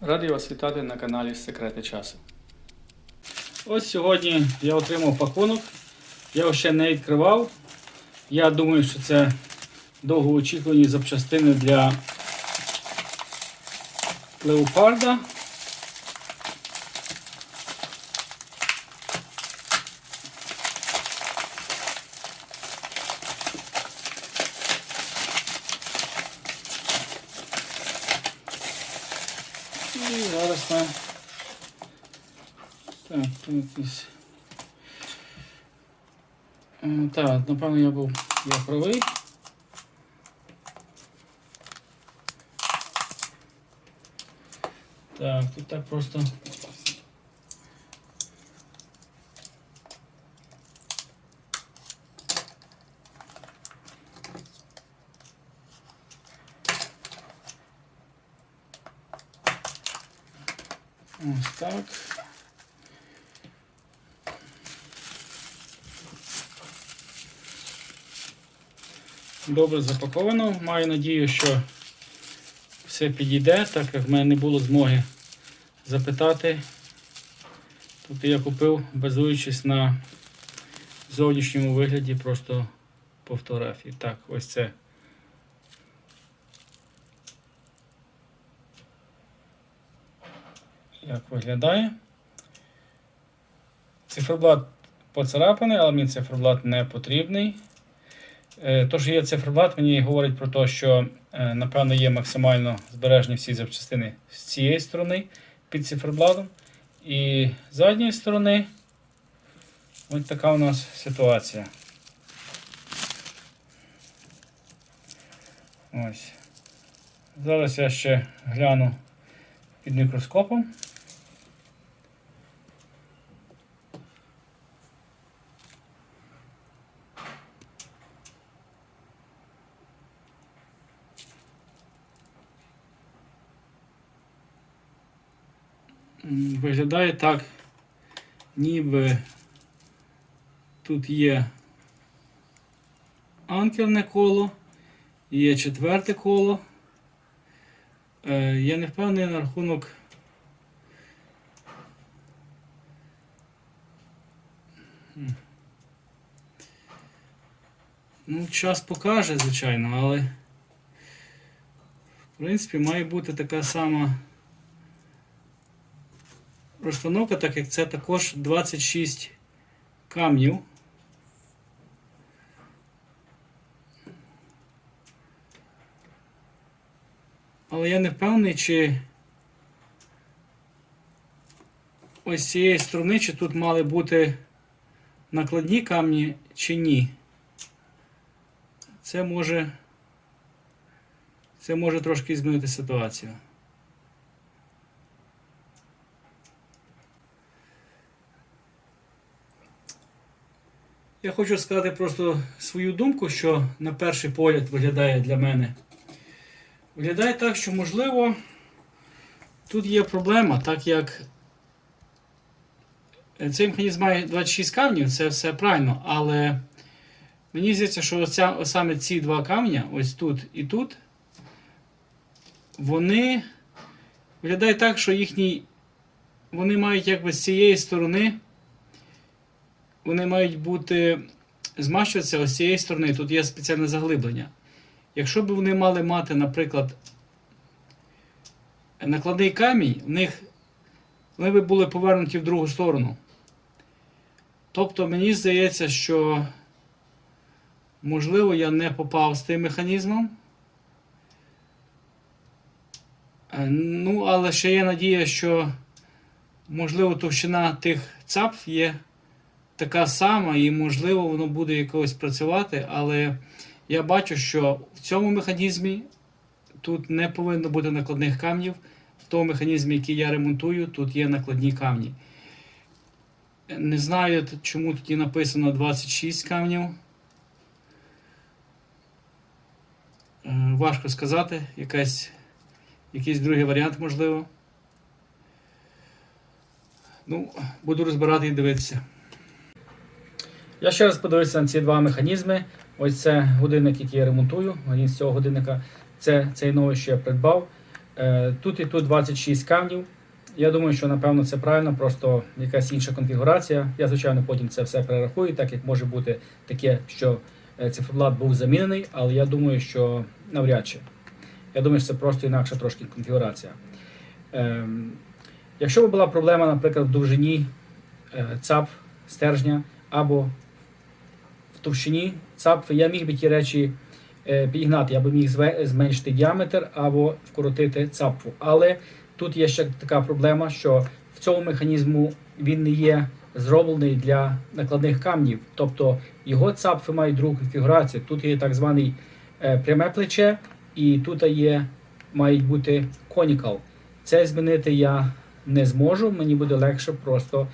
Радий вас вітати на каналі Секрети часу. Ось сьогодні я отримав пакунок. Я його ще не відкривав. Я думаю, що це довгоочікувані запчастини для леопарда. Ми так, тут якийсь. Е, Так, напевно, я був я правий. Так, тут так просто. Ось так. Добре запаковано. Маю надію, що все підійде, так як в мене не було змоги запитати. Тобто я купив, базуючись на зовнішньому вигляді, просто по фотографії. Так, ось це. Як виглядає? Циферблат поцарапаний, але мені циферблат не потрібний. Е, То, що є циферблат, мені говорить про те, що, е, напевно, є максимально збережені всі запчастини з цієї сторони під циферблатом. І з задньої сторони ось така у нас ситуація. Ось. Зараз я ще гляну під мікроскопом. Виглядає так, ніби тут є анкерне коло, є четверте коло. Е, Я не впевнений на рахунок. Ну, час покаже, звичайно, але в принципі має бути така сама розстановка, так як це також 26 камнів. Але я не впевнений, чи ось цієї сторони, чи тут мали бути накладні камні, чи ні. Це може, це може трошки змінити ситуацію. Я хочу сказати просто свою думку, що на перший погляд виглядає для мене. Виглядає так, що можливо тут є проблема, так як цей механізм має 26 камнів, це все правильно, але мені здається, що оця, саме ці два камня, ось тут і тут, вони виглядають так, що їхній, вони мають якби з цієї сторони вони мають бути змащуватися ось цієї сторони. Тут є спеціальне заглиблення. Якщо б вони мали мати, наприклад, накладний камінь, в них вони б були повернуті в другу сторону. Тобто мені здається, що можливо я не попав з тим механізмом. Е, Ну, але ще є надія, що можливо товщина тих цапф є така сама, і можливо воно буде якось працювати, але я бачу, що в цьому механізмі тут не повинно бути накладних камнів. В тому механізмі, який я ремонтую, тут є накладні камні. Не знаю, чому тут є написано 26 камнів. Е, Важко сказати, якась, якийсь другий варіант можливо. Ну, буду розбирати і дивитися. Я ще раз подивився на ці два механізми. Ось це годинник, який я ремонтую. Один з цього годинника це цей новий, що я придбав. Е, Тут і тут 26 камнів. Я думаю, що напевно це правильно, просто якась інша конфігурація. Я, звичайно, потім це все перерахую, так як може бути таке, що е, циферблат був замінений, але я думаю, що навряд чи. Я думаю, що це просто інакша трошки конфігурація. Ем, якщо б була проблема, наприклад, в довжині е, цап, стержня або товщині цапфи, я міг би ті речі е, підігнати, я би міг зменшити діаметр або вкоротити цапфу. Але тут є ще така проблема, що в цьому механізму він не є зроблений для накладних камнів. Тобто його цапфи мають другу конфігурацію. Тут є так званий е, пряме плече, і тут є, мають бути конікал. Це змінити я не зможу, мені буде легше просто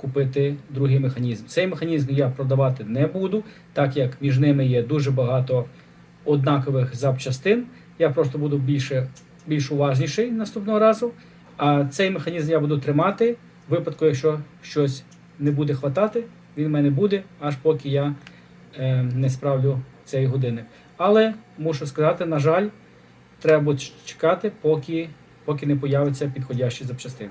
купити другий механізм. Цей механізм я продавати не буду, так як між ними є дуже багато однакових запчастин. Я просто буду більше, більш уважніший наступного разу. А цей механізм я буду тримати. В випадку, якщо щось не буде хватати, він в мене буде, аж поки я е, не справлю цей годинник. Але мушу сказати, на жаль, треба чекати, поки, поки не появляться підходящі запчастини.